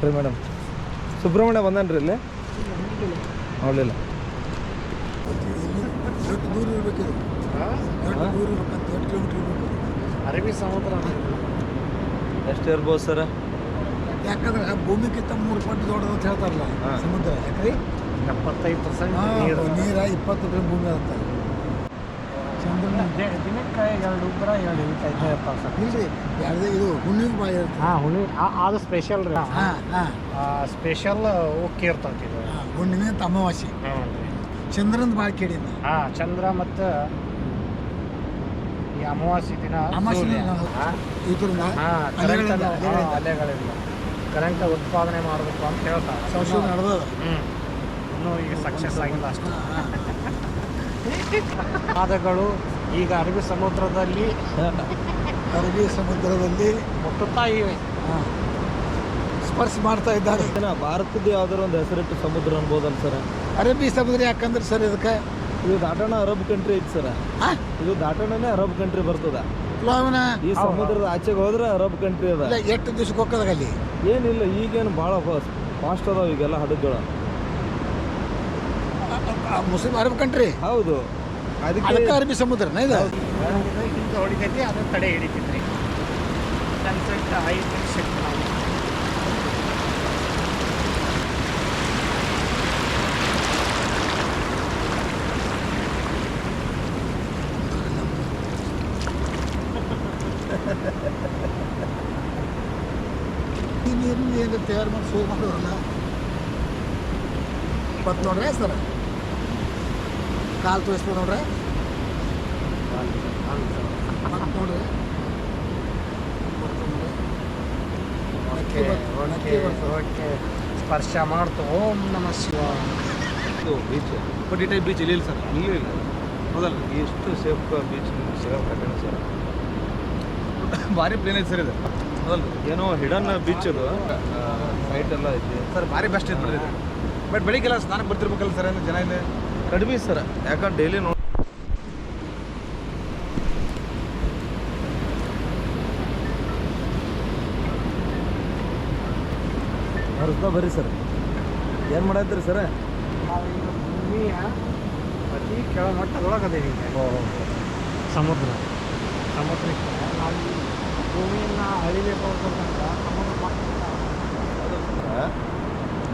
ನಮಸ್ತೆ ಮೇಡಮ್. ಸುಬ್ರಹ್ಮಣ್ಯ ಬಂದನ್ರಿ ಇಲ್ಲಿ? ನೋಡಲಿಲ್ಲ. ಅರಬ್ಬಿ ಸಮುದ್ರ ಎಷ್ಟು ಇರ್ಬೋದು ಸರ್? ಯಾಕಂದ್ರೆ ಆ ಭೂಮಿಗಿಂತ ಮೂರು ಪಟ್ಟು ದೊಡ್ಡದು ಅಂತ ಹೇಳ್ತಾರಲ್ಲ. ಸಮುದ್ರ ಯಾಕ್ರಿ? ಎಪ್ಪತ್ತೈದು ಪರ್ಸೆಂಟ್ ನೀರು. ನೀರ ಇಪ್ಪತ್ತು ರೂಪಾಯಿ ಭೂಮಿ ಅಂತ ಚಂದ್ರನ ದಿನಕ್ಕೆ ಎರಡು ಉಬ್ಬರ ಎರಡು ಇಳಿತೈತೆ ಇರ್ತಾವೆ ಸರ್ ಇಲ್ರಿ ಯಾವ್ದೇ ಇದು ಹುಣ್ಣಿಗೆ ಬಾಯಿ ಇರುತ್ತೆ ಹಾಂ ಹುಳಿ ಆ- ಅದು ಸ್ಪೆಷಲ್ ರೀ. ಹಾಂ ಹಾಂ. ಸ್ಪೆಷಲ್ ಓಕೆ ಇರ್ತೈತಿ ಇದು. ಹುಣ್ಣಿಮೆ ಅಮಾವಾಸ್ಯೆ. ಚಂದ್ರನ ಬಾಯಿ ಕೇಳಿದ್ನ ಹಾಂ ಚಂದ್ರ ಮತ್ತು ಈ ಅಮಾವಾಸ್ಯೆ ದಿನ ಅಮಾವಾಸ್ಯೆ ಹಾಂ. ಅಲೆಗಳಿಂದ. ಕರೆಂಟ್ ಉತ್ಪಾದನೆ ಮಾಡಬೇಕು ಅಂತ ಹೇಳ್ತಾರೆ. ಸಂಶೋಧನೆ ನಡೆದ ಹ್ಞೂ ಇನ್ನೂ ಈಗ ಸಕ್ಸಸ್ ಆಗಿಲ್ಲ ಅಷ್ಟು. ಪಾದಗಳು ಈಗ ಅರಬಿ ಸಮುದ್ರದಲ್ಲಿ ಅರಬಿ ಸಮುದ್ರದಲ್ಲಿ ಮುಟ್ಟುತ್ತಾ ಇವೆ ಸ್ಪರ್ಶ ಮಾಡ್ತಾ ಇದ್ದಾರೆ. ಏನ ಭಾರತದ ಯಾವ್ದಾರು ಒಂದು ಹೆಸರಿಟ್ಟು ಸಮುದ್ರ ಅನ್ಬೋದಲ್ಲ ಸರ್? ಅರಬ್ಬಿ ಸಮುದ್ರ ಯಾಕಂದ್ರೆ ಸರ್ ಇದಕ್ಕೆ? ಇದು ದಾಟಣ ಅರಬ್ ಕಂಟ್ರಿ ಐತಿ ಸರ್. ಇದು ದಾಟಣನೇ ಅರಬ್ ಕಂಟ್ರಿ ಬರ್ತದ. ಈ ಸಮುದ್ರದ ಆಚೆಗೆ ಹೋದ್ರೆ ಅರಬ್ ಕಂಟ್ರಿ ಅದ. ಇಲ್ಲ ಎಷ್ಟು ದಿವ್ಸಕ್ಕೆ ಹೋಗೋದಾಗ ಅಲ್ಲಿ? ಏನಿಲ್ಲ ಈಗೇನು ಭಾಳ ಫಾಸ್ಟ್ ಅದಾವ ಈಗೆಲ್ಲ ಹಡಗುಗಳು. ಮುಸ್ಲಿಂ ಅರಬ್ ಕಂಟ್ರಿ ಹೌದು. ಅದಕ್ಕೆ ಅದಕ್ಕೆ ಅರಬ್ಬಿ ಸಮುದ್ರನ ಇದು. ಹಿಂಗೆ ಹೊಡಿತೈತಿ ಅದು ತಡೆ ಹಿಡಿತೈತ್ರಿ. ಸನ್ಸೆಟ್ ಐದು ಶಿಫ್ಟ್ ನಾವು ಈ ನೀರಿನ ಏನು ತಯಾರು ಮಾಡಿ ಶುರು ಮಾಡೋರಲ್ಲ ಬತ್ ನೋಡ್ರಿ ಸರ್ ಕಾಲು ತೋರಿಸ್ಬೋದು ನೋಡ್ರಿ. ಸ್ಪರ್ಶ ಮಾಡ್ತು. ಓಂ ನಮ ಶಿವ ಬೀಚ್ ಬಟ್ ಈ ಟೈಪ್ ಬೀಚ್ ಇಲ್ಲಿ ಸರ್ ಇಲ್ಲೂ ಇಲ್ಲ. ಹೌದಲ್ಲ? ಎಷ್ಟು ಸೇಫ್ ಬೀಚ್ ಕಠಿಣ ಸರ್ ಭಾರಿ ಪ್ಲೇನ್ ಐತೆ ಸರ್ ಇದು. ಹೌದಲ್ಲ? ಏನೋ ಹಿಡನ್ ಬೀಚ್ ಅದು. ಸೈಟ್ ಎಲ್ಲ ಐತಿ. ಸರ್ ಭಾರಿ ಬೆಸ್ಟ್ ಐತೆ ಇದು ಬಟ್ ಬೆಳಿಗ್ಗೆಲ್ಲ ಸ್ನಾನಕ್ಕೆ ಬರ್ತಿರ್ಬೇಕಲ್ಲ ಸರ್ ಏನು ಜನ ಇಲ್ಲಿ? ಕಡಿಮೆ ಸರ್ ಯಾಕಂದ್ರೆ ಡೈಲಿ ನೋಡಿ ಅರ್ಧ ಬರ್ರಿ ಸರ್. ಏನು ಮಾಡತ್ತೀರಿ ಸರ್? ನಾವು ಈಗ ಭೂಮಿಯ ಅತಿ ಕೆಳಮಟ್ಟದೊಳಗೆ ಅದೇವಿ ಈಗ ಸಮುದ್ರ. ಸಮುದ್ರಕ್ಕೆ ನಾವು ಭೂಮಿಯನ್ನು ಅಳಿಬೇಕು ಅಂತಂದ್ರೆ ಸಮುದ್ರ ಮಟ್ಟ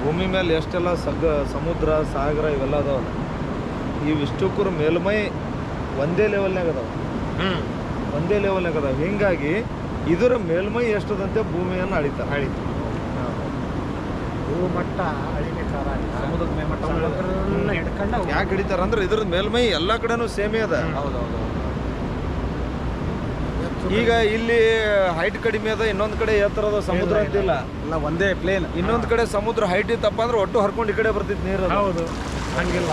ಭೂಮಿ ಮೇಲೆ ಎಷ್ಟೆಲ್ಲ ಸಗ ಸಮುದ್ರ ಸಾಗರ ಇವೆಲ್ಲ ಅದಾವಲ್ಲ? ಇವಿಷ್ಟಕ್ಕೂ ಮೇಲ್ಮೈ ಒಂದೇ ಲೆವೆಲ್ನಾಗ ಅದಾವ. ಹ್ಞೂ ಒಂದೇ ಲೆವೆಲ್ನಾಗ ಅದಾವ. ಹಿಂಗಾಗಿ ಇದರ ಮೇಲ್ಮೈ ಎಷ್ಟದಂತೆ ಭೂಮಿಯನ್ನು ಅಳಿತಾರೆ. ಅಳಿತು. ಭೂಮಟ್ಟ ಅಳಿಬೇಕಾದ ಸಮುದ್ರದ ಮೇಲ್ಮಟ್ಟ ಯಾಕೆ ಹಿಡಿತಾರ ಅಂದ್ರೆ ಇದ್ರ ಮೇಲ್ಮೈ ಎಲ್ಲ ಕಡೆನೂ ಸೇಮೇ ಅದ. ಹೌದು ಹೌದು ಈಗ ಇಲ್ಲಿ ಹೈಟ್ ಕಡಿಮೆ ಅದ ಇನ್ನೊಂದ್ ಕಡೆ ಎತ್ತರದ ಸಮುದ್ರ. ಅಂತಿಲ್ಲ ಎಲ್ಲ ಒಂದೇ ಪ್ಲೇನ್ ಇನ್ನೊಂದ್ ಕಡೆ ಸಮುದ್ರ ಹೈಟ್ ಇತ್ತಪ್ಪ ಅಂದ್ರೆ ಒಟ್ಟು ಹರ್ಕೊಂಡು ಈ ಕಡೆ ಬರ್ತಿತ್ತು ನೀರು ಅದು. ಹೌದು. ಹಂಗಿಲ್ಲ.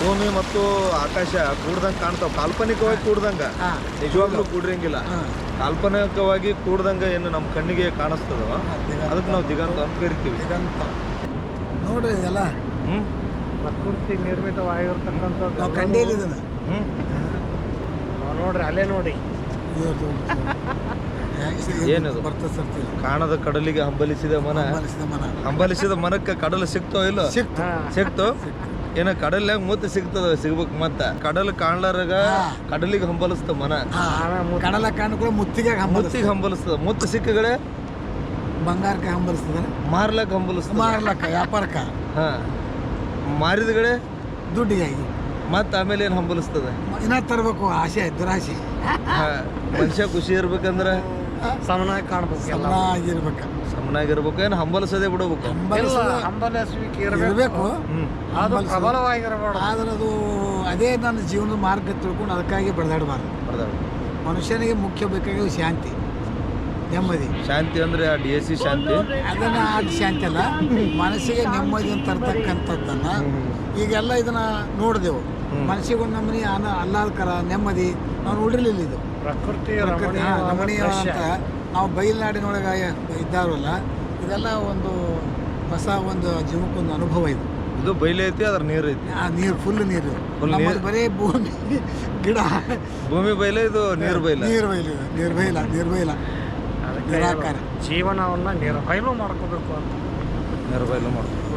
ಭೂಮಿ ಮತ್ತು ಆಕಾಶ ಕೂಡ್ದಂಗ ಕಾಣ್ತಾವ. ಕಾಲ್ಪನಿಕವಾಗಿ ಕೂಡ್ದಂಗ. ನಿಜವಾಗ್ಲೂ ಕೂಡಿರಂಗಿಲ್ಲ. ಕಾಲ್ಪನಿಕವಾಗಿ ಕೂಡ್ದಂಗ ಏನು ನಮ್ಮ ಕಣ್ಣಿಗೆ ಕಾಣಿಸ್ತದೋ ಅದಕ್ಕೆ ನಾವು ದಿಗಂತ ಅಂತ ಕರಿತೀವಿ. ದಿಗಂತ. ನೋಡ್ರಿ ಇದೆಲ್ಲ. ಪ್ರಕೃತಿ ನಿರ್ಮಿತವಾಗಿರ್ತಕ್ಕಂಥದ್ದು ನಾವು ಕಂಡೇಲಿ ಇದನ್ನ ನೋಡ್ರಿ ಅಲ್ಲೇ ನೋಡಿ. ಏನದು? ಕಾಣದ ಕಡಲಿಗೆ ಹಂಬಲಿಸಿದ ಮನ? ಹಂಬಲಿಸಿದ ಮನಕ್ಕೆ ಕಡಲು ಸಿಕ್ತೋ. ಇಲ್ಲೋ ಸಿಕ್ತು. ಸಿಕ್ತು. ಏನ ಕಡಲ್ಯಾಗ ಮುತ್ತು ಸಿಗ್ತದ ಸಿಗ್ಬೇಕು ಮತ್ತ. ಕಡಲ್ ಕಾಣ್ಲಾರಾಗ ಕಡಲಿಗೆ ಹಂಬಲಿಸ್ತ ಮನ. ಕಡಲ ಕಾಣ್ಕೊಳ್ಳೋ ಮುತ್ತಿಗೆ ಮುತ್ತಿಗೆ ಹಂಬಲಿಸ್ತದ ಮುತ್ತು ಸಿಕ್ಕಗಳೇ ಬಂಗಾರಕ್ಕೆ ಹಂಬಲಿಸ್ತದ? ಮಾರ್ಲಕ್ ಹಂಬಲಿಸ್ತದ. ಮಾರ್ಲಕ್ಕ ವ್ಯಾಪಾರಕ್ಕ? ಹಾ. ಮಾರಿದಗಳೇ ದುಡ್ಡಿಗಾಗಿ. ಮತ್ತ ಆಮೇಲೆ ಏನ್ ಹಂಬಲಿಸ್ತದ? ಇನ್ನ ತರಬೇಕು ಆಸೆ ದುರಾಸೆ. ಮನುಷ್ಯ ಖುಷಿ ಇರ್ಬೇಕಂದ್ರ ಸಮನಾಗಿ ಕಾಣ್ಬೇಕು ಎಲ್ಲ. ಸಮನಾಗಿರ್ಬೇಕು. ಏನು ಹಂಬಲಿಸದೆ ಬಿಡಬೇಕು. ಎಲ್ಲ ಹಂಬಲಿಸೋದು ಹಂಬಲಿಸುವಿಕೆ ಇರಬೇಕು ಇರಬೇಕು. ಹ್ಮ್. ಅದು ಹಂಬಲಿಸೋದು. ಪ್ರಬಲವಾಗಿರಬಾರ್ದು. ಆದ್ರೆ ಅದು ಅದೇ ನನ್ನ ಜೀವನದ ಮಾರ್ಗ ತಿಳ್ಕೊಂಡು ಅದಕ್ಕಾಗಿ ಬಡದಾಡಬಾರ್ದು ಬರ್ದಾಡು. ಮನುಷ್ಯನಿಗೆ ಮುಖ್ಯ ಬೇಕಾಗಿರೋ ಶಾಂತಿ. ನೆಮ್ಮದಿ. ಶಾಂತಿ ಅಂದ್ರೆ ಆ ಡಿ ಎಸ್ ಸಿ ಶಾಂತಿ? ಅದನ್ನ ಆ ಶಾಂತಿ ಅಲ್ಲ ಮನಸ್ಸಿಗೆ ನೆಮ್ಮದಿ ಅಂತ ಇರ್ತಕ್ಕಂಥದ್ದನ್ನ ಈಗೆಲ್ಲ ಇದನ್ನ ನೋಡಿದೆವು. ಮನಸ್ಸಿಗೆ ಒಂದು ನಮ್ಮನಿ ಅನ ನೆಮ್ಮದಿ. ನಾವು ನೋಡಿರಲಿಲ್ಲ ಇದು. ಪ್ರಕೃತಿ ಪ್ರಕೃತಿ ಅಂತ ನಾವು ಬಯಲುನಾಡಿನೊಳಗೆ ಇದ್ದಾರಲ್ಲ ಇದೆಲ್ಲ ಒಂದು ಹೊಸ ಒಂದು ಜೀವಕ್ಕೊಂದು ಅನುಭವ ಇದು. ಇದು ಬೈಲೆ ಐತಿ ಅದ್ರ ನೀರು ಐತಿ? ಆ ನೀರು ಫುಲ್ ನೀರು. ನಮ್ಮದು ಬರೀ ಭೂಮಿ ಗಿಡ. ಭೂಮಿ ಬೈಲೆ ಇದು ನೀರು ಬಯಲು ನೀರು ಬಯಲು ನೀರು ಬೈಲ ನೀರು ಬೈಲ. ನಿರಾಕಾರ. ಜೀವನವನ್ನ ನಿರ್ಬಯಲು ಮಾಡ್ಕೋಬೇಕು ಅಂತ. ನೀರು ಮಾಡ್ಕೋಬೇಕು.